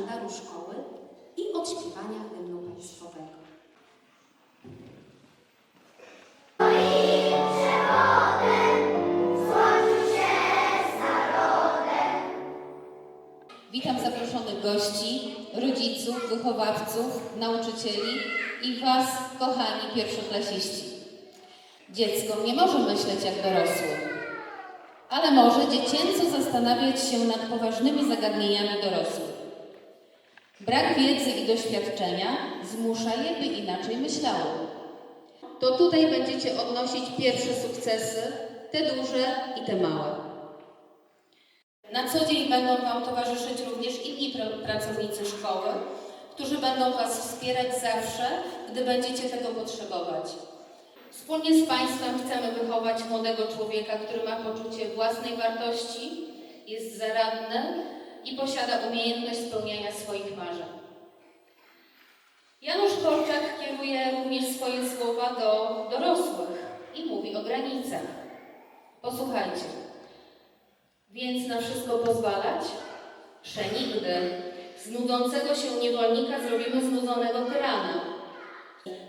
sztandaru szkoły i odśpiewania hymnu państwowego. Witam zaproszonych gości, rodziców, wychowawców, nauczycieli i Was, kochani pierwszoklasiści. Dziecko nie może myśleć jak dorosły, ale może dziecięco zastanawiać się nad poważnymi zagadnieniami dorosłych. Brak wiedzy i doświadczenia zmusza je, by inaczej myślało. To tutaj będziecie odnosić pierwsze sukcesy, te duże i te małe. Na co dzień będą Wam towarzyszyć również inni pr- pracownicy szkoły, którzy będą Was wspierać zawsze, gdy będziecie tego potrzebować. Wspólnie z Państwem chcemy wychować młodego człowieka, który ma poczucie własnej wartości, jest zaradny i posiada umiejętność spełniania swoich marzeń. Janusz Korczak kieruje również swoje słowa do dorosłych i mówi o granicach. Posłuchajcie. Więc na wszystko pozwalać? Przenigdy. Z nudzącego się niewolnika zrobimy znudzonego tyrana.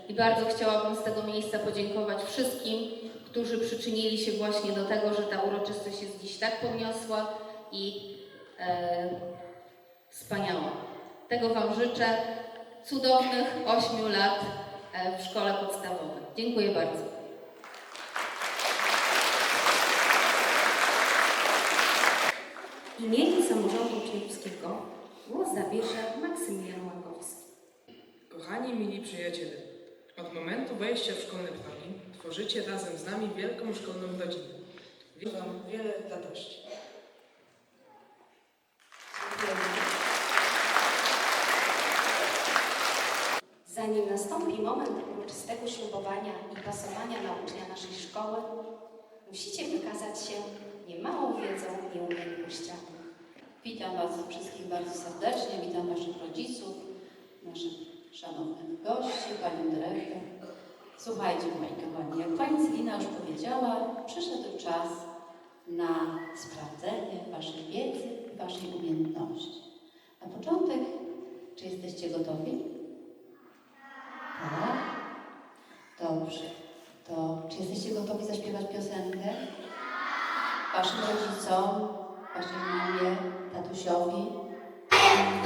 I bardzo chciałabym z tego miejsca podziękować wszystkim, którzy przyczynili się właśnie do tego, że ta uroczystość jest dziś tak podniosła i e, wspaniała. Tego Wam życzę cudownych ośmiu lat e, w szkole podstawowej. Dziękuję bardzo. W imieniu samorządu uczniowskiego głos zabierze Maksymilian Łakowski. Kochani mili przyjaciele, od momentu wejścia w szkolne progi tworzycie razem z nami wielką szkolną rodzinę. Wam wiele radości. Zanim nastąpi moment uroczystego ślubowania i pasowania na ucznia naszej szkoły, musicie wykazać się niemałą wiedzą i umiejętnościami. Witam Was wszystkich bardzo serdecznie, witam Waszych rodziców, naszych szanownych gości, Panią Dyrektor. Słuchajcie, moi kochani, jak Pani Celina już powiedziała, przyszedł czas na sprawdzenie Waszej wiedzy Waszej umiejętności. Na początek, czy jesteście gotowi? Tak? Dobrze. To czy jesteście gotowi zaśpiewać piosenkę? Waszym rodzicom, Waszej mamie, tatusiowi? Przestawmy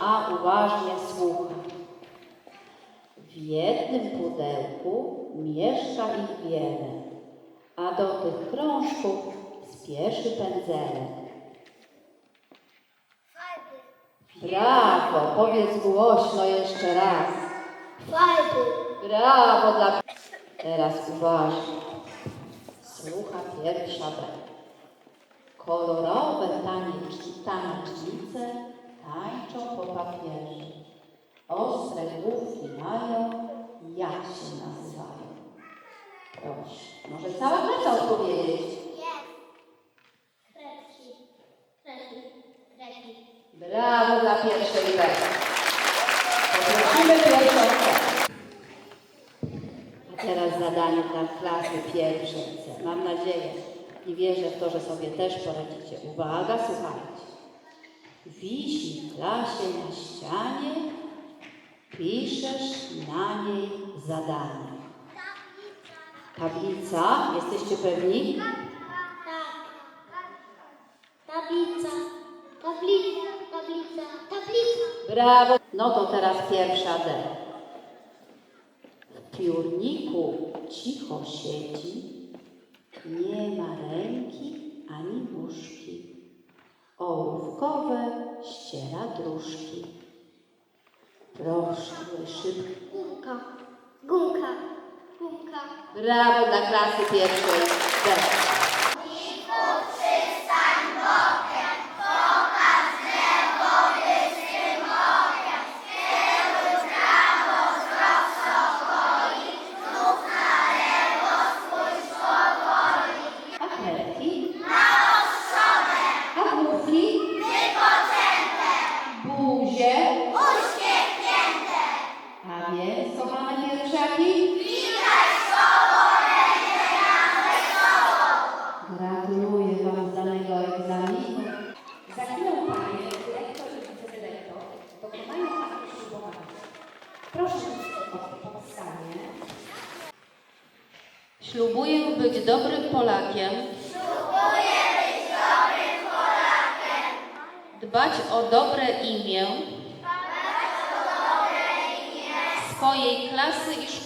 A uważnie słucha. W jednym pudełku mieszka ich wiele, a do tych krążków spieszy pędzelek. Brawo, powiedz głośno jeszcze raz. Fajny. Brawo dla... Teraz uważnie. Słucha pierwsza B. Kolorowe taniecz- tanecznice tańczą po papierze. Ostre główki mają, jak się nazywają? Proszę. cała klasa odpowiedzieć. Brawo dla pierwszej B. Poprosimy pierwszą B. A teraz zadanie dla klasy pierwszej. Mam nadzieję i wierzę w to, że sobie też poradzicie. Uwaga, słuchajcie. Wisi w klasie na ścianie, piszesz na niej zadanie. Tablica, jesteście pewni? Tablica. Tablica. Tablica. Tablica. Brawo. No to teraz pierwsza D. W piórniku cicho siedzi, nie ma ręki ani nóżki. Ołówkowe ściera dróżki. Proszę, szybko. Gumka. Gumka. Gumka. Brawo dla klasy pierwszej. A kredki? Naostrzone. A główki? Wypoczęte. Buzie? Uśmiechnięte. A więc, kochane pierwszaki? Gratuluję Wam zdanego egzaminu. Za chwilę Panie, dyrektor i wicedyrektor dokonają aktu ślubowania. Proszę o powstanie. Ślubuję być dobrym Polakiem. Dbać o dobre imię. Swojej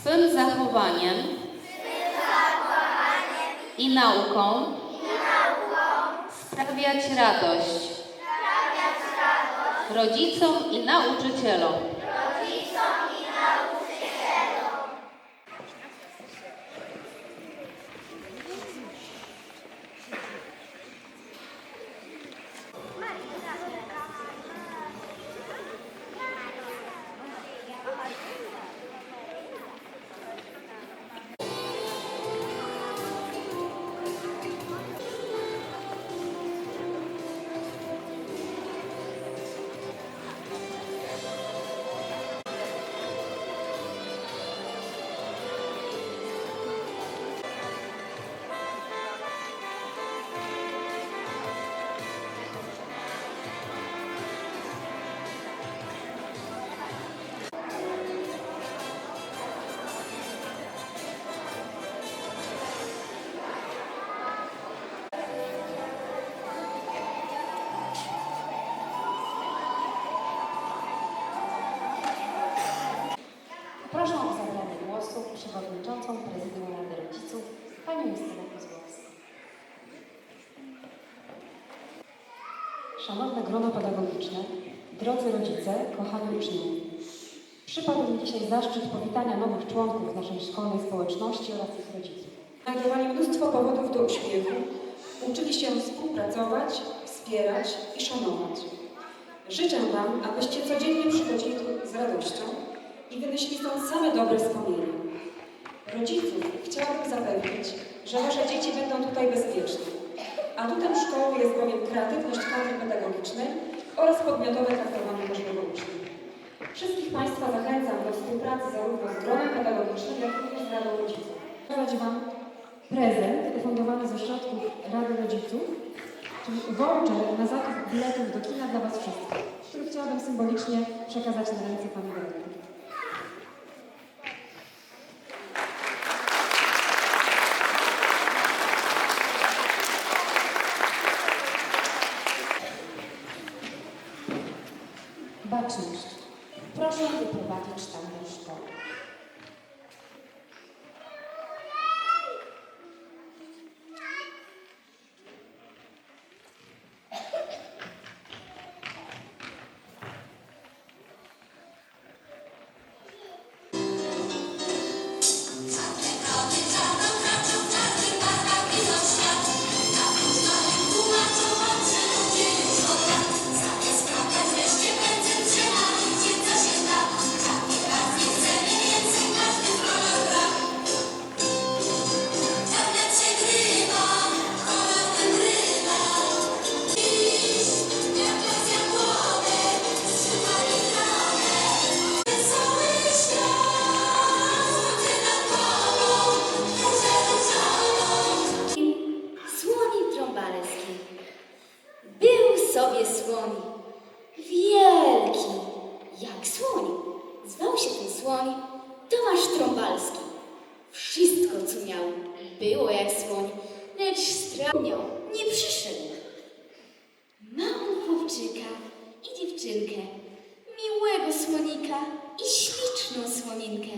Swym zachowaniem. I nauką. Sprawiać radość. Rodzicom i nauczycielom. Szanowne grono pedagogiczne, drodzy rodzice, kochani uczniowie. Przypadł mi dzisiaj zaszczyt powitania nowych członków naszej szkolnej społeczności oraz ich rodziców. Znajdowali mnóstwo powodów do uśmiechu, uczyli się współpracować, wspierać i szanować. Życzę Wam, abyście codziennie przychodzili tu z radością i wynieśli stąd same dobre wspomnienia. Rodziców chciałabym zapewnić, że Wasze dzieci będą tutaj bezpieczne. Atutem szkoły jest bowiem kreatywność kadry pedagogicznej oraz podmiotowe traktowanie każdego ucznia. Wszystkich Państwa zachęcam do współpracy zarówno z gronem pedagogicznym, jak również z Radą Rodziców. Dawać Wam prezent fundowany ze środków Rady Rodziców, czyli voucher na zakup biletów do kina dla Was wszystkich, który chciałabym symbolicznie przekazać na ręce Pani Dyrektor. słonika i śliczną słoninkę.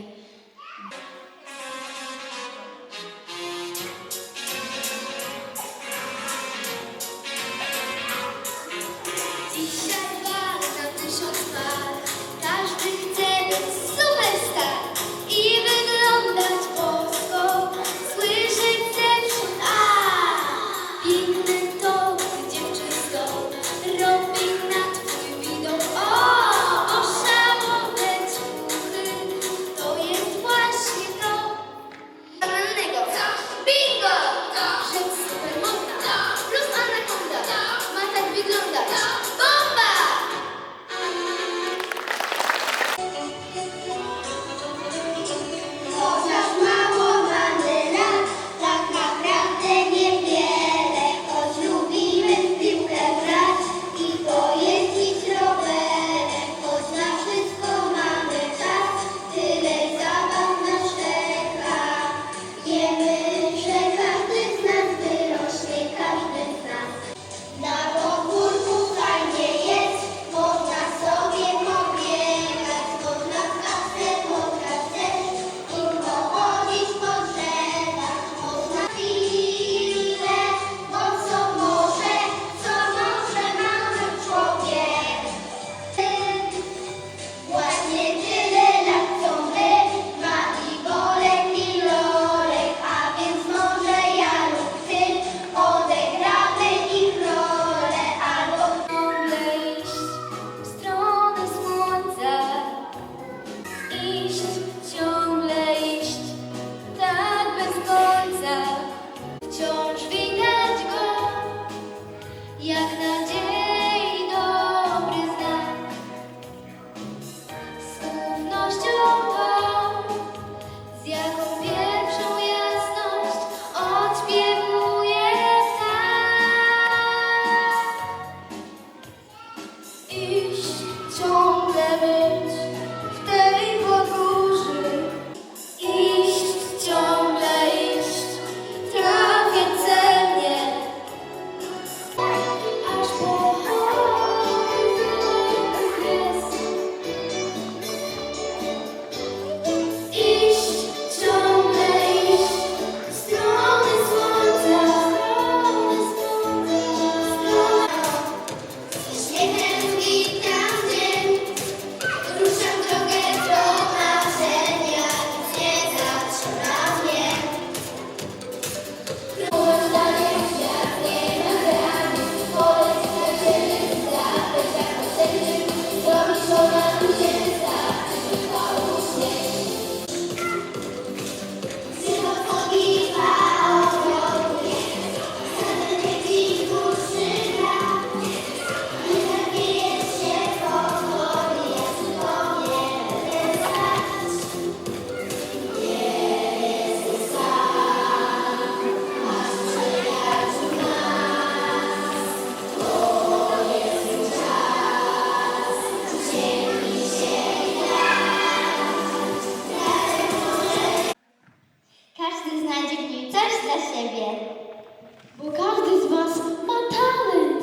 Bo każdy z Was ma talent.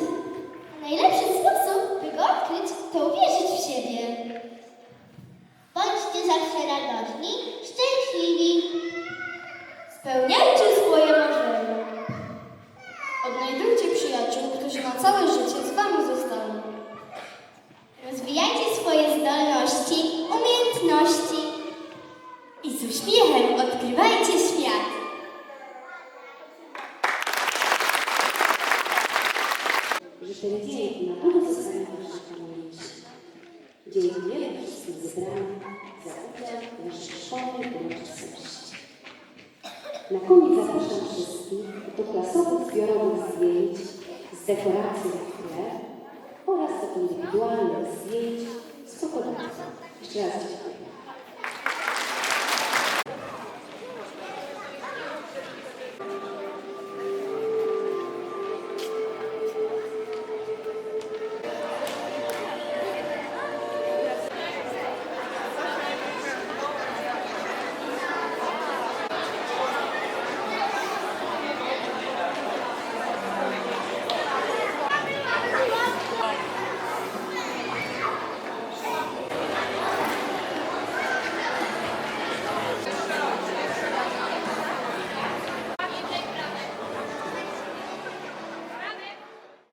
A najlepszy sposób, by go odkryć, to uwierzyć w siebie. Bądźcie zawsze radośni, szczęśliwi. Spełniajcie Szeredziej na pewno zostanie nasza pamięć. Dzieje wielkość z tym zebrania, zakupia nasze szkolne uroczystości. Na koniec zapraszam wszystkich do klasowych zbiorowych zdjęć z dekoracji na chleb oraz do indywidualnych zdjęć z pokoleniem. Jeszcze raz dziękuję.